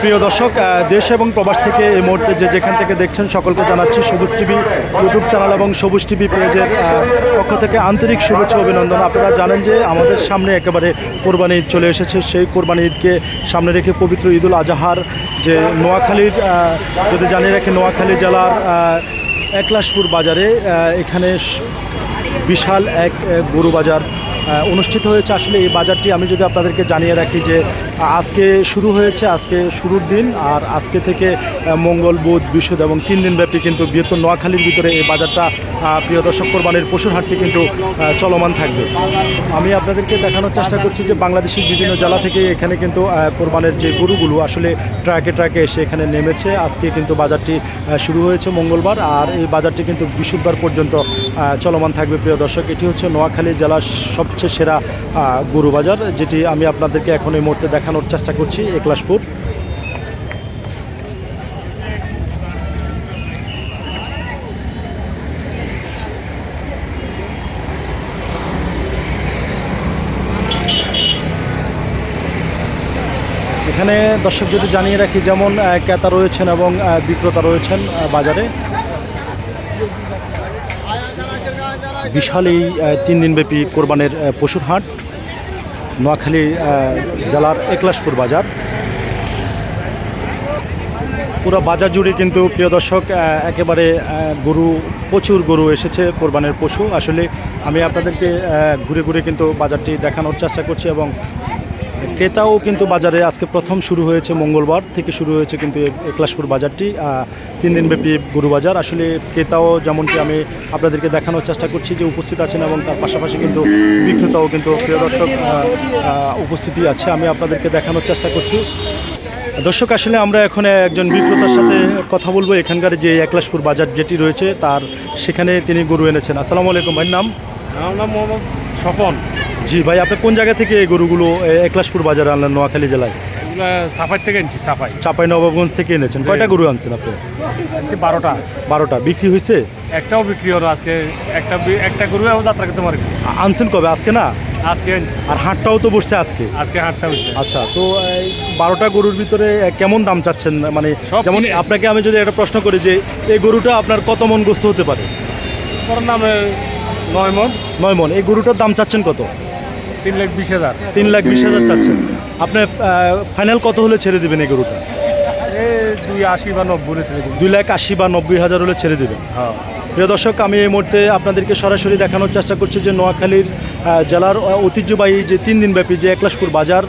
প্রিয় দর্শক দেশ এবং প্রবাস থেকে এই মুহূর্তে যে যেখান থেকে দেখছেন সকলকে জানাচ্ছি সবুজ টিভি ইউটিউব চ্যানেল এবং সবুজ টিভি পেজের পক্ষ থেকে আন্তরিক শুভেচ্ছা অভিনন্দন। আপনারা জানেন যে আমাদের সামনে একেবারে কোরবানি ঈদ চলে এসেছে। সেই কোরবানি ঈদকে সামনে রেখে পবিত্র ঈদুল আজহার যে নোয়াখালীর যদি জানিয়ে রাখি, নোয়াখালী জেলার একলাশপুর বাজারে এখানে বিশাল এক গরু বাজার অনুষ্ঠিত হয়েছে। আসলে এই বাজারটি আমি যদি আপনাদেরকে জানিয়ে রাখি যে আজকে শুরু হয়েছে, আজকে শুরুর দিন, আর আজকে থেকে মঙ্গল, বুধ, বৃহস্পতি এবং তিন দিন ব্যাপী কিন্তু বৃহত্তর নোয়াখালীর ভিতরে এই বাজারটা প্রিয় দর্শক, কোরবানির পশুর হাটটি কিন্তু চলমান থাকবে। আমি আপনাদেরকে দেখানোর চেষ্টা করছি যে বাংলাদেশের বিভিন্ন জেলা থেকে এখানে কিন্তু কোরবানের যে গরুগুলো আসলে ট্রাকে ট্রাকে এসে এখানে নেমেছে। আজকে কিন্তু বাজারটি শুরু হয়েছে মঙ্গলবার, আর এই বাজারটি কিন্তু বৃহস্পতিবার পর্যন্ত চলমান থাকবে, প্রিয় দর্শক। এটি হচ্ছে নোয়াখালী জেলার সবচেয়ে সেরা গরু বাজার যেটি আমি আপনাদেরকে এখন এই মুহূর্তে দেখানোর চেষ্টা করছি একলাশপুর এখানে দর্শক যদি জানিয়ে রাখি, যেমন ক্রেতা রয়েছেন এবং বিক্রেতা রয়েছেন বাজারে। বিশাল এই তিন দিনব্যাপী কোরবানের পশুর হাট। নোয়াখালী জেলার একলাশপুর বাজার। পুরো বাজার জুড়ে কিন্তু প্রিয় দর্শক একেবারে গরু, প্রচুর গরু এসেছে কোরবানের পশু। আসলে আমি আপনাদেরকে ঘুরে ঘুরে কিন্তু বাজারটি দেখানোর চেষ্টা করছি এবং ক্রেতাও কিন্তু বাজারে আজকে প্রথম শুরু হয়েছে মঙ্গলবার থেকে শুরু হয়েছে কিন্তু এই একলাশপুর বাজারটি তিন দিনব্যাপী গরু বাজার আসলে ক্রেতাও যেমনটি আমি আপনাদেরকে দেখানোর চেষ্টা করছি যে উপস্থিত আছেন এবং তার পাশাপাশি কিন্তু বিক্রেতাও কিন্তু প্রিয় দর্শক উপস্থিতি আছে, আমি আপনাদেরকে দেখানোর চেষ্টা করছি। দর্শক, আসলে আমরা এখন একজন বিক্রেতার সাথে কথা বলব। এখানকার যে একলাশপুর বাজার যেটি রয়েছে, তার সেখানে তিনি গরু এনেছেন। আসসালামু আলাইকুম, ভাইয়ের নাম? আমার নাম মোহাম্মদ স্বপন। জি ভাই আপনি কোন জায়গা থেকে এই গরুগুলো একলাশপুর বাজারে আনলেন নোয়াখালী জেলায়? এগুলা সাফাই থেকে এনেছি সাফাই। চাপাই নবাবগঞ্জ থেকে এনেছেন। কয়টা গরু আনছেন আপনি? আনছি বারোটা। বারোটা। বিক্রি হয়েছে? একটাও বিক্রি হলো আজকে। একটা একটা গরু যাত্রা করতে পারি আনছেন কবে? আজকে না? আজকে আর হাটটাও তো বসছে আজকে? আজকে হাটটা হচ্ছে আচ্ছা তো বারোটা গরুর ভিতরে কেমন দাম চাচ্ছেন? মানে যেমন আপনাকে আমি যদি একটা প্রশ্ন করি যে এই গরুটা আপনার কত মন গোস্ত হতে পারে? নাম এ, নয় মন নয় মন এই গরুটার দাম চাচ্ছেন কত? তিন লাখ বিশ হাজার। তিন লাখ বিশ হাজার চাচ্ছেন। আপনি ফাইনাল কত হলে ছেড়ে দেবেন এই গরুটা? দুই আশি বা নব্বই ছেলে দিন দুই লাখ আশি বা নব্বই হাজার হলে ছেড়ে দেবেন। হ্যাঁ। প্রিয় দর্শক আমি এই মুহূর্তে আপনাদেরকে সরাসরি দেখানোর চেষ্টা করছি যে নোয়াখালীর জেলার ঐতিহ্যবাহী যে তিন দিনব্যাপী যে একলাশপুর বাজার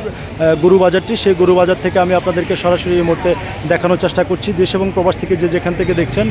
গরু বাজারটি সেই গরু বাজার থেকে আমি আপনাদেরকে সরাসরি এই মুহূর্তে দেখানোর চেষ্টা করছি। দেশ এবং প্রবাস থেকে যে যেখান থেকে দেখছেন